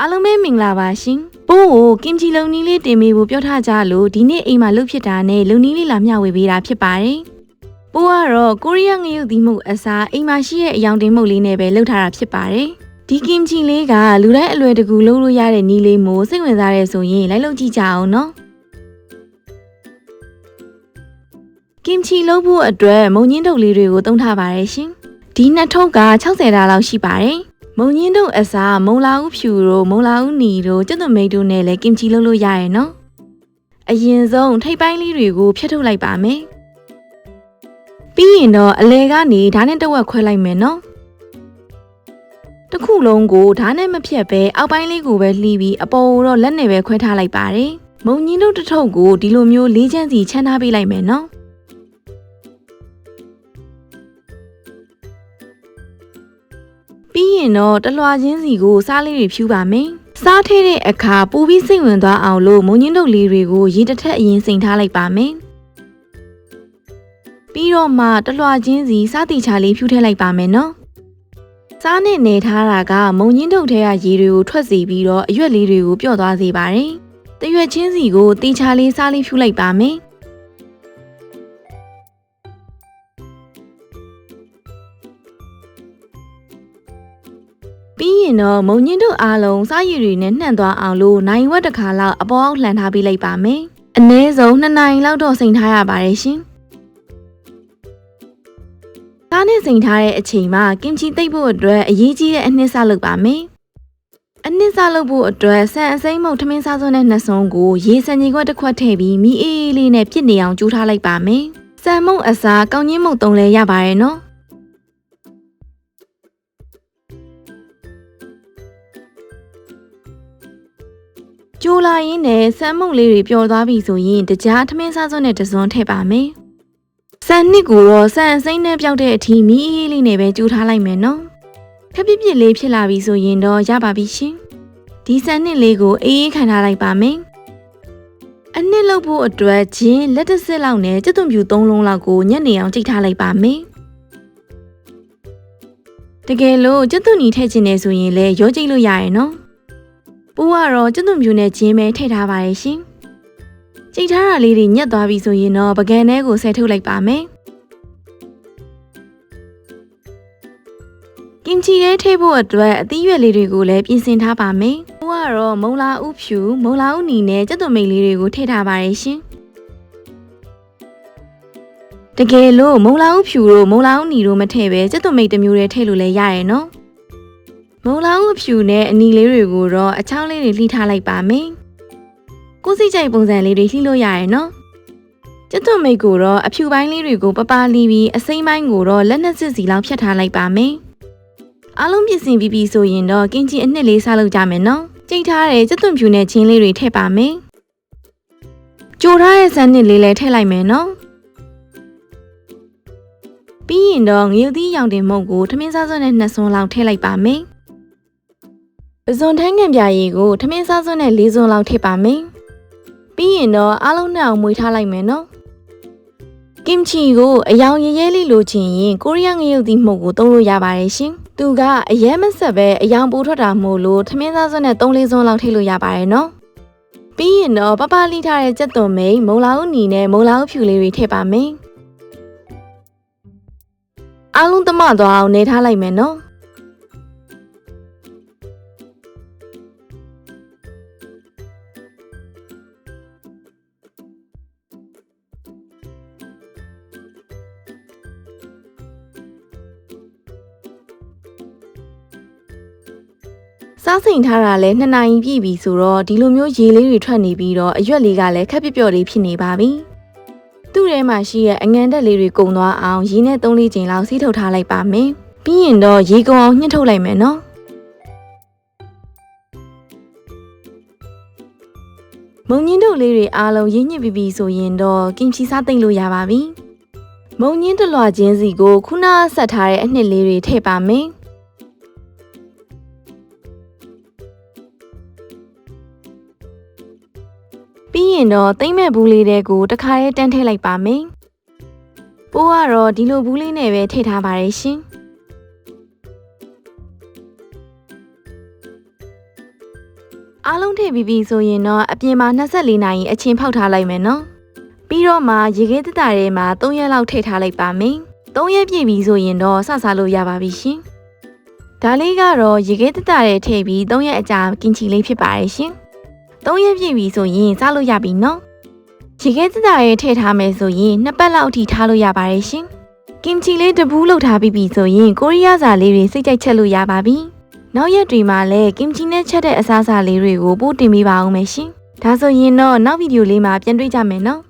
အားလုံးပဲမင်္ဂလာပါရှင်။ပိုးကိုကင်ချီလုံနီးလေးတင်ပေးဖို့ပြောထားကြလို့ဒီနေ့အိမ်မှာလှုပ်ဖြစ်တာနဲ့လုံနီးလေးလာမျှဝေပေးတာဖြစ်ပါတယ်။ပိုးကတော့ကိုရီးယားငရုတ်သီးမှုအစားအိမ်မှာရှိတဲ့အယောင်တင်မှုလေးနဲ့ပဲလှုပ်ထားတာဖြစ်ပါတယ်။ဒီကင်ချီလေးကလူတိုင်းအလွယ်တကူလုပ်လို့ရတဲ့နီးလေးမို့စိတ်ဝင်စားတဲ့ဆိုရင်လိုက်လုပ်ကြည့်ကြအောင်နော်။ကင်ချီလုပ်ဖို့အတွက်မုံညင်းထုတ်လေးတွေကိုသုံးထားပါတယ်ရှင်။ဒီနှစ်ထုပ်က60တာလောက်ရှိပါတယ်။ မုံညင်းတို့အစားမုံလာဦးဖြူတို့မုံလာဦးနီတို့ကျွတ်သွမိတ်တို့နဲ့လည်းကင်ချီလုပ်လို့ရရဲ့နော်အရင်ဆုံးထိပ်ပိုင်းလေးတွေကိုဖြတ်ထုတ်လိုက်ပါမယ်ပြီးရင်တော့အလဲကနေဓာတ်နဲ့တစ်ဝက်ခွဲလိုက်မယ်နော်တစ်ခုလုံးကိုဓာတ်နဲ့မဖြတ်ပဲအောက်ပိုင်းလေးကိုပဲလှီးပြီးအပေါ်ကိုတော့လက်နဲ့ပဲခွဲထားလိုက်ပါတယ်မုံညင်းတို့တစ်ထုပ်ကိုဒီလိုမျိုးလေးချမ်းစီချမ်းထားပေးလိုက်မယ်နော် ပြီးရင်တော့တလွှာချင်းစီကိုစားလေးတွေဖြူပါမယ်။စားထဲတဲ့အခါပူပြီးစိတ်ဝင်သွားအောင်လို့မုံညင်းတုပ်လေးတွေကိုရေတစ်ထက်အရင်စိန်ထားလိုက်ပါမယ်။ပြီးတော့မှတလွှာချင်းစီစားတီချာလေးဖြူထည့်လိုက်ပါမယ်နော်။စားနဲ့နေထားတာကမုံညင်းတုပ်ထဲကရေတွေကိုထွက်စီပြီးတော့အရွက်လေးတွေကိုပျော့သွားစေပါတယ်။တရွက်ချင်းစီကိုတီချာလေးစားလေးဖြူလိုက်ပါမယ်။ ပြီးရင်တော့မုံညင်းတို့အားလုံးစားရည်တွေနဲ့နှံ့သွားအောင်လို့နိုင်ဝက်တစ်ခါလောက်အပေါ်အောက်လှန်ထားပေးလိုက်ပါမယ်။အနည်းဆုံး2နိုင်လောက်တော့စိန်ထားရပါတယ်ရှင်။စားနဲ့စိန်ထားတဲ့အချိန်မှာကင်ချီသိပ်ဖို့အတွက်အရေးကြီးတဲ့အနှစ်စလုပ်ပါမယ်။အနှစ်စလုပ်ဖို့အတွက်ဆန်အစိမ်းမုတ်ထမင်းစားစွန်းတဲ့နှစ်စုံကိုရေစံကြီးခွက်တစ်ခွက်ထည့်ပြီးမီးအေးအေးလေးနဲ့ပြစ်နေအောင်ကျူးထားလိုက်ပါမယ်။ဆန်မုတ်အစားကောင်းကြီးမုတ်သုံးလဲရပါတယ်နော်။ ကျိုးလာရင်းနဲ့ဆမ်းမုံလေးတွေပျော်သွားပြီဆိုရင်တကြားထမင်းစားစွန်းနဲ့တစွန်းထည့်ပါမယ်။ဆန်နှစ်ကိုတော့ဆန်အစိမ့်နဲ့ပြောက်တဲ့အထိမီးအေးလေးနဲ့ပဲကျူထားလိုက်မယ်နော်။ခက်ပြစ်ပြစ်လေးဖြစ်လာပြီဆိုရင်တော့ရပါပြီရှင်။ဒီဆန်နှစ်လေးကိုအေးအေးခံထားလိုက်ပါမယ်။အနှစ်လောက်ဖို့အတွက်ဂျင်းလက်တစ်စစ်လောက်နဲ့ကြက်သွန်ပြူ၃လုံးလောက်ကိုညက်နေအောင်ကြိတ်ထားလိုက်ပါမယ်။တကယ်လို့ကြက်သွန်ညီထည့်ခြင်းနေဆိုရင်လည်းရောကြိတ်လို့ရရဲ့နော်။ ပူကတော့ကျွတ်သွန်ပြူနဲ့ဂျင်းပဲထည့်ထားပါရဲ့ရှင်။ကြိတ်ထားတာလေးတွေညက်သွားပြီဆိုရင်တော့ပကံထဲကိုဆဲထုတ်လိုက်ပါမယ်။ကင်ချီထဲထည့်ဖို့အတွက်အသီးရွက်လေးတွေကိုလည်းပြင်ဆင်ထားပါမယ်။ပူကတော့မုံလာဥဖြူမုံလာဥနီနဲ့ကျွတ်သွန်မိတ်လေးတွေကိုထည့်ထားပါရဲ့ရှင်။တကယ်လို့မုံလာဥဖြူတို့မုံလာဥနီတို့မထည့်ပဲကျွတ်သွန်မိတ်တစ်မျိုးတည်းထည့်လို့လည်းရရဲ့နော်။ မုံလောင်းအဖြူနဲ့အနီလေးတွေကိုတော့အချောင်းလေးတွေလှိထားလိုက်ပါမယ်။ကိုစိကြိုက်ပုံစံလေးတွေလှိလို့ရရဲ့နော်။ကျွတ်သွမိတ်ကိုတော့အဖြူပိုင်းလေးတွေကိုပပလီပြီးအစိမ့်ပိုင်းကိုတော့လက်နဲ့စစ်စီလောက်ဖြတ်ထားလိုက်ပါမယ်။အားလုံးပြင်ဆင်ပြီးပြီဆိုရင်တော့ကင်ချီအနှစ်လေးစားလုပ်ကြမယ်နော်။ကြိတ်ထားတဲ့ကျွတ်သွဖြူနဲ့ချင်းလေးတွေထည့်ပါမယ်။ကြိုထားတဲ့ဆန်းနစ်လေးလည်းထည့်လိုက်မယ်နော်။ပြီးရင်တော့ငရုတ်သီးရောင်တင်မုတ်ကိုထမင်းစားစွန်းနဲ့နှစ်စွန်းလောက်ထည့်လိုက်ပါမယ်။ ပဇွန်ထန်းငံပြာရည်ကိုထမင်းစားစွန်းနဲ့၄စွန်းလောက်ထည့်ပါမယ်။ပြီးရင်တော့အားလုံးနဲ့အောင်မွေးထားလိုက်မယ်နော်။ကင်ချီကိုအယောင်ရဲရဲလေးလိုချင်ရင်ကိုရီးယားငရုတ်သီးမှုတ်ကိုသုံးလို့ရပါတယ်ရှင်။သူကအရဲမဆက်ပဲအယောင်ပိုးထွက်တာမို့လို့ထမင်းစားစွန်းနဲ့၃၄စွန်းလောက်ထည့်လို့ရပါတယ်နော်။ပြီးရင်တော့ပပလိထားတဲ့ကြက်သွန်မိန်မုံလာဦးနီနဲ့မုံလာဦးဖြူလေးတွေထည့်ပါမယ်။အားလုံးသမသွားအောင်နေထားလိုက်မယ်နော်။ စားစိန်ထားတာလဲနှစ်နိုင်ပြည့်ပြီဆိုတော့ဒီလိုမျိုးရေလေးတွေထွက်နေပြီးတော့အရွက်လေးကလည်းခက်ပြပြော့လေးဖြစ်နေပါပြီ။သူ့ထဲမှာရှိရဲ့အငန်တက်လေးတွေကုံသွားအောင်ရေနဲ့သုံးလေးချိန်လောက်စီးထုတ်ထားလိုက်ပါမယ်။ပြီးရင်တော့ရေကုံအောင်ညှစ်ထုတ်လိုက်မယ်နော်။မုံညင်းတို့လေးတွေအားလုံးရင်းညစ်ပြီးပြီဆိုရင်တော့ကင်ချီစားသိမ့်လို့ရပါပြီ။မုံညင်းတလွှာချင်းစီကိုခုနဆက်ထားတဲ့အနှစ်လေးတွေထည့်ပါမယ်။ ရင်တော့သိမ့်မဲ့ဘူးလေးတဲ့ကိုတခါရဲတန်းထည့်လိုက်ပါမယ်။ပိုးကတော့ဒီလိုဘူးလေးနဲ့ပဲထည့်ထားပါတယ်ရှင်အားလုံးထည့်ပြီးပြီဆိုရင်တော့အပြင်မှာ24နာရီအချင်းဖောက်ထားလိုက်မယ်နော်ပြီးတော့မှရေခဲတက်တာထဲမှာ3ရက်လောက်ထည့်ထားလိုက်ပါမယ်3ရက်ပြည့်ပြီဆိုရင်တော့စစားလို့ရပါပြီရှင်ဒါလေးကတော့ရေခဲတက်တာထဲထည့်ပြီး3ရက်အကြာကင်ချီလေးဖြစ်ပါတယ်ရှင် 3ရက်ပြည့်ပြီဆိုရင်စားလို့ရပြီနော်ရေခဲတက်တာထဲထည့်ထားမယ်ဆိုရင်နှစ်ပတ်လောက်အထိထားလို့ရပါတယ်ရှင်ကင်ချီလေးတပူးလောက်ထားပြီးပြီဆိုရင်ကိုရီးယားစာလေးတွေစိတ်ကြိုက်ချက်လို့ရပါပြီနောက်ရက်တွေမှာလည်းကင်ချီနဲ့ချက်တဲ့အစားအစာလေးတွေကိုပို့တင်ပေးပါအောင်မယ်ရှင်ဒါဆိုရင်တော့နောက်ဗီဒီယိုလေးမှာပြန်တွေ့ကြမယ်နော်